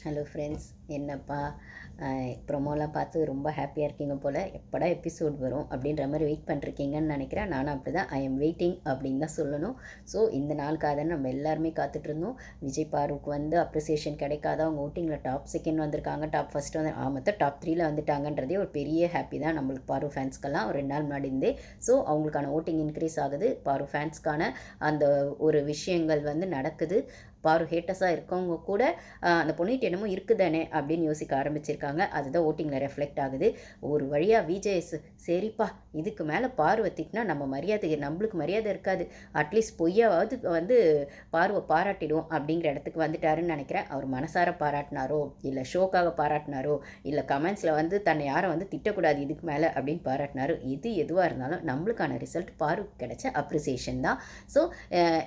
Hello friends என்னப்பா? ப்ரொமோலாம் பார்த்து ரொம்ப ஹாப்பியாக இருக்கீங்க போல். எப்படா எபிசோட் வரும் அப்படின்ற மாதிரி வெயிட் பண்ணிருக்கீங்கன்னு நினைக்கிறேன். நானும் அப்படி தான் ஐ எம் வெயிட்டிங் அப்படின்னு தான் சொல்லணும். ஸோ இந்த நாளுக்காக தான் நம்ம எல்லாருமே காத்துட்ருந்தோம் விஜய் பாருக்கு வந்து அப்ரிசியேஷன் கிடைக்காத அவங்க ஓட்டிங்கில் டாப் செகண்ட் வந்திருக்காங்க. டாப் ஃபஸ்ட் வந்து ஆ, மொத்தம் டாப் த்ரீல வந்துட்டாங்கன்றதே ஒரு பெரிய ஹாப்பி தான் நம்மளுக்கு பாரு ஃபேன்ஸ்க்கெல்லாம் ஒரு ரெண்டு நாள் முன்னாடி இருந்தே. ஸோ அவங்களுக்கான ஓட்டிங் இன்க்ரீஸ் ஆகுது. பாரு ஃபேன்ஸ்க்கான அந்த ஒரு விஷயங்கள் வந்து நடக்குது. பாரு ஹேட்டஸாக இருக்கவங்க கூட அந்த பொண்ணுகிட்ட என்னமோ இருக்குதானே அப்படின்னு யோசிக்க ஆரம்பிச்சிருக்காங்க. அதுதான் ஓட்டிங்கில் ரெஃப்ளெக்ட் ஆகுது. ஒரு வழியாக விஜேஎஸ் சரிப்பா இதுக்கு மேலே பார்வை திட்டினா நம்ம மரியாதை நம்மளுக்கு மரியாதை இருக்காது. அட்லீஸ்ட் பொய்யாவது வந்து பார்வை பாராட்டிடுவோம் அப்படிங்கிற இடத்துக்கு வந்துட்டாருன்னு நினைக்கிறேன். அவர் மனசார பாராட்டினாரோ இல்லை ஷோக்காக பாராட்டினாரோ இல்லை கமெண்ட்ஸில் வந்து தன்னை யாரை வந்து திட்டக்கூடாது இதுக்கு மேலே அப்படின்னு பாராட்டினாரோ இது எதுவாக இருந்தாலும் நம்மளுக்கான ரிசல்ட் பார்வை கிடைச்ச அப்ரிசியேஷன் தான். ஸோ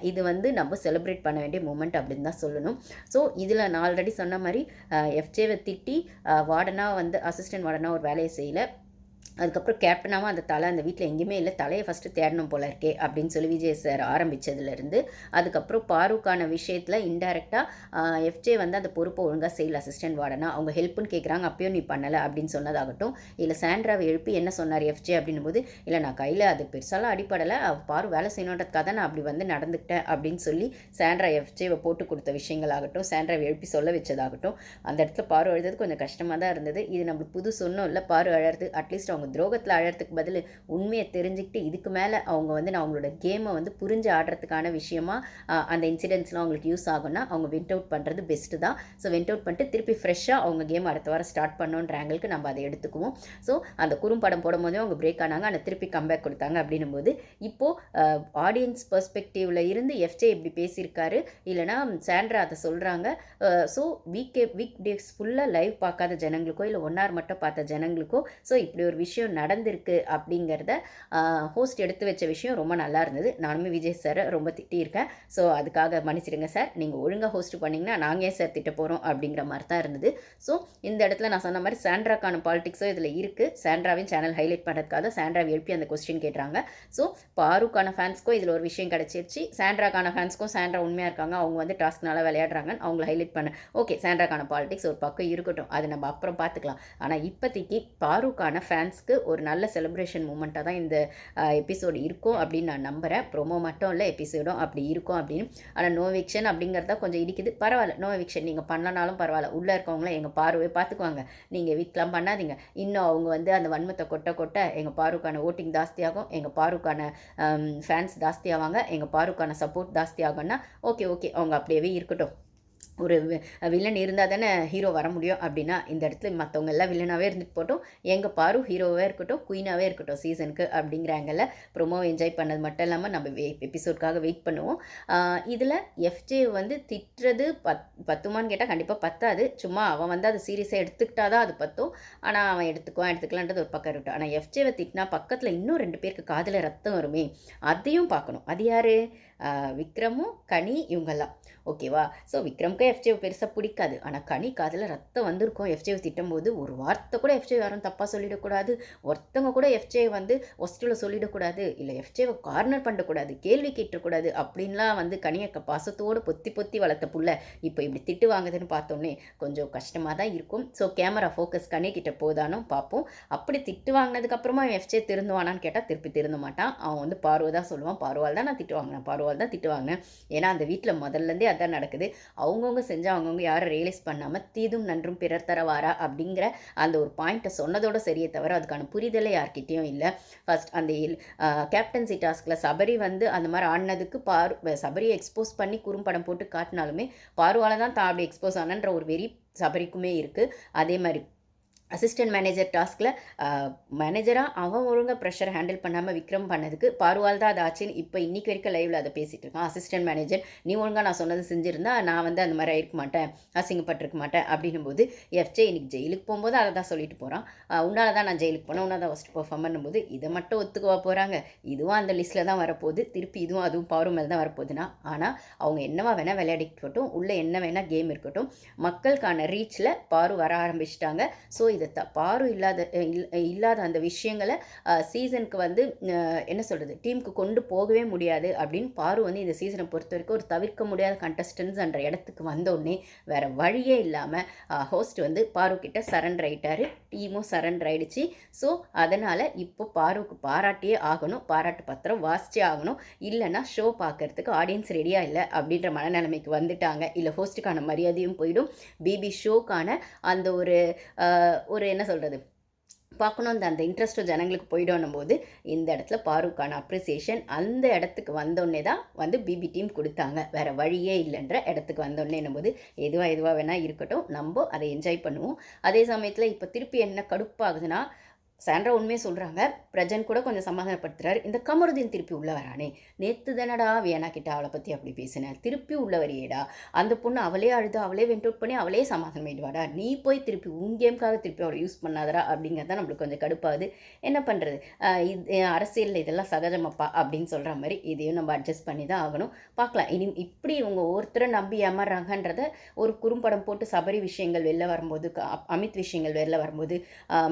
இது வந்து நம்ம செலிப்ரேட் பண்ண வேண்டிய மூமெண்ட் அப்படின்னு தான் சொல்லணும். ஸோ இதில் நான் ஆல்ரெடி சொன்ன மாதிரி எஃப்ஜேவை திட்டி வார்டனாக வந்து அசிஸ்டன்ட் வார்டனாக ஒரு வேலையை செய்யலை. அதுக்கப்புறம் கேப்டனாகவும் அந்த தலை அந்த வீட்டில் எங்கேயுமே இல்லை. தலையை ஃபஸ்ட்டு தேடணும் போல இருக்கே அப்படின்னு சொல்லி விஜய் சார் ஆரம்பித்ததுலேருந்து அதுக்கப்புறம் பாருக்கான விஷயத்தில் இன்டெரக்டாக எஃப்ஜே வந்து அந்த பொறுப்பை ஒழுங்காக செய்யல அசிஸ்டன்ட் வார்டனா அவங்க ஹெல்ப்னு கேட்குறாங்க அப்பயும் நீ பண்ணலை அப்படின்னு சொன்னதாகட்டும். இல்லை சாண்ட்ராவை எழுப்பி என்ன சொன்னார் எஃப்ஜே அப்படின்னும் போது இல்லை நான் கையில் அது பெருசாலாம் அடிப்படலை பாரு வேலை செய்யணுன்றதுக்காக தான் நான் அப்படி வந்து நடந்துக்கிட்டேன் அப்படின்னு சொல்லி சாண்ட்ரா எஃப்ஜேவை போட்டு கொடுத்த விஷயங்களாகட்டும் சாண்ட்ராவை எழுப்பி சொல்ல வச்சதாகட்டும். அந்த இடத்துல பாரு அழுதது கொஞ்சம் கஷ்டமாக தான் இருந்தது. இது நம்மளுக்கு புது சொன்னோம் இல்லை. பாரு அழறது அட்லீஸ்ட் அவங்க துரோகத்தில் அழறதுக்கு பதில் உண்மையை தெரிஞ்சுக்கிட்டு இதுக்கு மேலே அவங்க வந்து நான் அவங்களோட கேமை வந்து புரிஞ்சு ஆடுறதுக்கான விஷயமா அந்த இன்சிடென்ட்ஸ்லாம் அவங்களுக்கு யூஸ் ஆகும்னா அவங்க வெண்ட் அவுட் பண்ணுறது பெஸ்ட்டு தான். ஸோ வெண்ட் அவுட் பண்ணிட்டு திருப்பி ஃப்ரெஷ்ஷாக அவங்க கேம் அடுத்த வாரம் ஸ்டார்ட் பண்ணோன்ற ஆங்கிளுக்கு நம்ம அதை எடுத்துக்குவோம். ஸோ அந்த குறும்படம் போடும்போதே அவங்க பிரேக் ஆனாங்க ஆனால் திருப்பி கம்பேக் கொடுத்தாங்க அப்படின்னும் போது இப்போது ஆடியன்ஸ் பர்ஸ்பெக்டிவில் இருந்து எஃப்ஜே இப்படி பேசியிருக்காரு. இல்லைனா சாண்ட்ரா அதை சொல்கிறாங்க ஸோ வீக்கே வீக் டேஸ் ஃபுல்லாக லைவ் பார்க்காத ஜனங்களுக்கோ இல்லை ஒன் ஹவர் மட்டும் பார்த்த ஜனங்களுக்கோ ஸோ இப்படி ஒரு விஷயம் விஷயம் நடந்திருக்கு அப்படிங்கிறத ஹோஸ்ட் எடுத்து வச்ச விஷயம் ரொம்ப நல்லா இருந்தது. நானுமே விஜய் சாரை ரொம்ப திட்டியிருக்கேன். ஸோ அதுக்காக மன்னிச்சிடுங்க சார் நீங்கள் ஒழுங்காக ஹோஸ்ட் பண்ணிங்கன்னா நாங்கள் ஏன் சார் திட்ட போகிறோம் அப்படிங்கிற மாதிரி தான் இருந்தது. ஸோ இந்த இடத்துல நான் சொன்ன மாதிரி சாண்ட்ராக்கான பாலிடிக்ஸோ இதில் இருக்குது சாண்ட்ராவின் சேனல் ஹைலைட் பண்ணுறதுக்காக சாண்ட்ராவை எழுப்பி அந்த கொஸ்டின் கேட்குறாங்க ஸோ பாருக்கான ஃபேன்ஸ்க்கும் இதில் ஒரு விஷயம் கிடச்சிருச்சு. சாண்ட்ராக்கான ஃபேன்ஸ்க்கும் சாண்ட்ரா உண்மையாக இருக்காங்க. அவங்க வந்து டாஸ்க்னால விளையாடுறாங்கன்னு அவங்கள ஹைலைட் பண்ண. ஓகே சாண்ட்ராக்கான பாலிடிக்ஸ் ஒரு பக்கம் இருக்கட்டும். அது நம்ம அப்புறம் பார்த்துக்கலாம். ஆனால் இப்போதைக்கு பாருக்கான ஃபேன்ஸ்க்கு ஒரு நல்ல செலிப்ரேஷன் மூமெண்ட்டாக தான் இந்த எபிசோடு இருக்கும் அப்படின்னு நான் நம்புகிறேன் ப்ரோமோ மட்டும் இல்லை எபிசோடும் அப்படி இருக்கும் அப்படின்னு. ஆனால் நோ விக்ஷன் அப்படிங்கிறத கொஞ்சம் இடிக்குது. பரவாயில்ல நோ விக்ஷன் நீங்கள் பண்ணனாலும் பரவாயில்ல. உள்ளே இருக்கவங்களாம் எங்கள் பார்வையை பார்த்துக்குவாங்க. நீங்கள் வீட்டெலாம் பண்ணாதீங்க. இன்னும் அவங்க வந்து அந்த வன்மத்தை கொட்ட கொட்ட எங்கள் பாருக்கான ஓட்டிங் ஜாஸ்தியாகும். எங்கள் பாருக்கான ஃபேன்ஸ் ஜாஸ்தியாவாங்க. எங்கள் பாருக்கான சப்போர்ட் ஜாஸ்தியாகும்னா ஓகே ஓகே அவங்க அப்படியே இருக்கட்டும். ஒரு வில்லன் இருந்தால் தானே ஹீரோ வர முடியும் அப்படின்னா இந்த இடத்துல மற்றவங்க எல்லாம் வில்லனாகவே இருந்துட்டு போட்டோம் எங்கள் பாரு ஹீரோவாகவே இருக்கட்டும் குயினாகவே இருக்கட்டும் சீசனுக்கு அப்படிங்கிறாங்கல்ல. ப்ரொமோ என்ஜாய் பண்ணது மட்டும் இல்லாமல் நம்ம வெ எபிசோட்காக வெயிட் பண்ணுவோம். இதில் எஃப்ஜே வந்து திட்டுறது பத் பத்துமான்னு கேட்டால் கண்டிப்பாக பத்தாது. சும்மா அவன் வந்து அது சீரியஸாக எடுத்துக்கிட்டா தான் அது பத்தும். ஆனால் அவன் எடுத்துக்குவான் எடுத்துக்கலான்றது ஒரு பக்கம் இருக்கட்டும். ஆனால் எஃப்ஜேவை திட்டினா பக்கத்தில் இன்னும் ரெண்டு பேருக்கு காதில் ரத்தம் வருமே அதையும் பார்க்கணும். அது யார்? விக்ரமும் கனி இவங்கெல்லாம். ஓகேவா ஸோ விக்ரம்க்கு எஃப்ஜேவை பெருசாக பிடிக்காது. ஆனால் கனி காதில் ரத்தம் வந்திருக்கும். எஃப்ஜேவை திட்டும்போது ஒரு வார்த்தை கூட எஃப்ஜே யாரும் தப்பாக சொல்லிடக்கூடாது. ஒருத்தவங்க கூட எஃப்ஜே வந்து ஒஸ்டில் சொல்லிடக்கூடாது. இல்லை எஃப்ஜேவை கார்னர் பண்ணக்கூடாது. கேள்வி கேட்டக்கூடாது அப்படின்லாம் வந்து கனியை க- பாசத்தோடு பொத்தி பொத்தி வளர்த்த புள்ள. இப்போ இப்படி திட்டு வாங்குதுன்னு பார்த்தோன்னே கொஞ்சம் கஷ்டமாக தான் இருக்கும். ஸோ கேமரா ஃபோக்கஸ் கனிக்கிட்ட போதானோ பார்ப்போம் அப்படி திட்டு வாங்கினதுக்கப்புறமா எஃப்ஜே திருந்துவானான்னு கேட்டால் திருப்பி திருந்த மாட்டான். அவன் வந்து பார்வை தான் சொல்லுவான். பார்வால் தான் நான் திட்டு வாங்கினேன். பார்வால் தான் திட்டு வாங்கினேன். ஏன்னா அந்த வீட்டில் முதல்லேருந்தே அதான் நடக்குது. அவங்க அவங்கவுங்க செஞ்சு அவங்கவுங்க யாரும் ரியலைஸ் பண்ணாமல் தீதும் நன்றும் பிறர் தரவாரா அப்படிங்கிற அந்த ஒரு பாயிண்ட்டை சொன்னதோட சரியே தவிர அதுக்கான புரிதலை யார்கிட்டேயும் இல்லை. ஃபர்ஸ்ட் அந்த கேப்டன்சி டாஸ்கில் சபரி வந்து அந்த மாதிரி ஆடினதுக்கு பார் சபரியை எக்ஸ்போஸ் பண்ணி குறும்படம் போட்டு காட்டினாலுமே பார்வால தான் தான் அப்படி எக்ஸ்போஸ் ஆனன்ற ஒரு வெறி சபரிக்குமே இருக்குது அதே மாதிரி அசிஸ்டன்ட் மேனேஜர் டாஸ்கில் மேனேஜராக அவன் ஒழுங்காக ப்ரெஷரை ஹேண்டில் பண்ணாமல் விக்ரம் பண்ணதுக்கு பார்வால் தான் அது ஆச்சுன்னு இப்போ இன்றைக்கி வரைக்கும் லைவில் அதை பேசிகிட்டு இருக்கான். அசிஸ்டன்ட் மேனேஜர் நீ ஒழுங்காக நான் சொன்னது செஞ்சுருந்தா நான் வந்து அந்த மாதிரி ஆயிருக்க மாட்டேன் அசிங்கப்பட்டிருக்க மாட்டேன் அப்படின்னும் போது எஃப்ஜே இன்னைக்கு ஜெயிலுக்கு போகும்போது அதை தான் சொல்லிட்டு போகிறான் உன்னால தான் நான் ஜெயிலுக்கு போனேன் உன்னால் தான் ஃபஸ்ட் பர்ஃபார்ம் பண்ணும்போது இதை மட்டும் ஒத்துக்குவா போகிறாங்க இதுவும் அந்த லிஸ்ட்டில் தான் வரப்போகுது திருப்பி இதுவும் அதுவும் பவர் மேலே தான் வரப்போகுதுன்னா? ஆனால் அவங்க என்னவா வேணால் விளையாடிக்கட்டும் உள்ளே என்ன வேணால் கேம் இருக்கட்டும் மக்களுக்கான ரீச்சில் பாரு வர ஆரம்பிச்சிட்டாங்க. ஸோ இதை இந்த த பாரு இல்லாத இல்- இல்லாத அந்த விஷயங்களை சீசனுக்கு வந்து என்ன சொல்கிறது டீமுக்கு கொண்டு போகவே முடியாது அப்படின்னு பாரு வந்து இந்த சீசனை பொறுத்த வரைக்கும் ஒரு தவிர்க்க முடியாத கண்டஸ்டன்ஸ் என்ற இடத்துக்கு வந்தோடனே வேறு வழியே இல்லாமல் ஹோஸ்ட் வந்து பாரு கிட்ட சரண்டர் ஆகிட்டார் டீமும் சரண்டர் ஆகிடுச்சு ஸோ அதனால் இப்போ பாருவுக்கு பாராட்டியே ஆகணும் பாராட்டு பத்திரம் வாசிச்சே ஆகணும். இல்லைன்னா ஷோ பார்க்கறதுக்கு ஆடியன்ஸ் ரெடியாக இல்லை அப்படின்ற மனநிலைமைக்கு வந்துட்டாங்க. இல்லை ஹோஸ்ட்டுக்கான மரியாதையும் போயிடும். பிபி ஷோக்கான அந்த ஒரு ஒரு என்ன சொல்கிறது பார்க்கணும் அந்த அந்த இன்ட்ரெஸ்ட்டும் ஜனங்களுக்கு போயிடணும் போது இந்த இடத்துல பாருக்கான அப்ரிசியேஷன் அந்த இடத்துக்கு வந்தோடனே தான் வந்து பிபி டீம் கொடுத்தாங்க. வேறு வழியே இல்லைன்ற இடத்துக்கு வந்தோடனே போது எதுவாக எதுவாக வேணால் இருக்கட்டும் நம்ம அதை என்ஜாய் பண்ணுவோம். அதே சமயத்தில் இப்போ திருப்பி என்ன கடுப்பாகுதுன்னா சாண்ட்ரா உண்மையை சொல்கிறாங்க பிரஜன் கூட கொஞ்சம் சமாதானப்படுத்துறாரு. இந்த கமருதீன் திருப்பி உள்ள வரானே. நேற்று தானடா வேணா கிட்ட அவளை பற்றி அப்படி பேசினேன் திருப்பி உள்ள வரையேடா. அந்த பொண்ணு அவளே அழுது அவளே வெண்ட் அவுட் பண்ணி அவளே சமாதானம் ஆயிடுவாடா. நீ போய் திருப்பி உன் கேம்காக திருப்பி அவளை யூஸ் பண்ணாதடா அப்படிங்கிறத நம்மளுக்கு கொஞ்சம் கடுப்பாகுது. என்ன பண்ணுறது இது அரசியலில் இதெல்லாம் சகஜமப்பா அப்படின்னு சொல்கிற மாதிரி இதையும் நம்ம அட்ஜஸ்ட் பண்ணி தான் ஆகணும். பார்க்கலாம். இனி இப்படி இவங்க ஒருத்தரை நம்பி ஏமாறுறாங்கன்றத ஒரு குறும்படம் போட்டு சபரி விஷயங்கள் வெளில வரும்போது அமித் விஷயங்கள் வெளில வரும்போது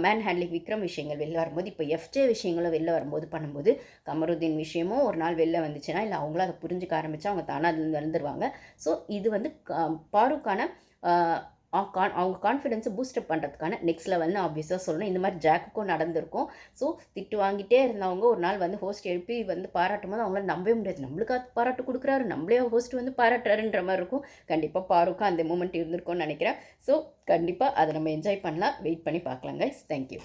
மேன் ஹேண்ட்லிங் விக்ரம் விஷயங்கள் வெளில வரும்போது இப்போ எஃப்ஜே விஷயங்களும் வெளில வரும்போது பண்ணும்போது கமருதீன் விஷயமும் ஒரு நாள் வெளில வந்துச்சுன்னா இல்லை அவங்களும் அதை புரிஞ்சுக்க ஆரம்பிச்சா அவங்க தானாக அதுலேருந்து வந்துருவாங்க ஸோ இது வந்து பாருக்கான அவங்க கான் அவங்க கான்ஃபிடென்ஸை பூஸ்டப் பண்ணுறதுக்கான நெக்ஸ்ட் லெவல்னு ஆப்வியஸாக சொல்லணும். இந்த மாதிரி ஜாக்குக்கும் நடந்திருக்கும். ஸோ திட்டு வாங்கிட்டே இருந்தவங்க ஒரு நாள் வந்து ஹோஸ்ட் எழுப்பி வந்து பாராட்டும் போது அவங்களால நம்பவே முடியாது. நம்மளுக்கு அது பாராட்டு கொடுக்குறாரு. நம்மளே ஹோஸ்ட் வந்து பாராட்டுறாருன்ற மாதிரி இருக்கும். கண்டிப்பாக பாருக்கும் அந்த மூமெண்ட் இருந்திருக்கும்னு நினைக்கிறேன். ஸோ கண்டிப்பாக அதை நம்ம என்ஜாய் பண்ணலாம். வெயிட் பண்ணி பார்க்கலாம் கைஸ் தேங்க்யூ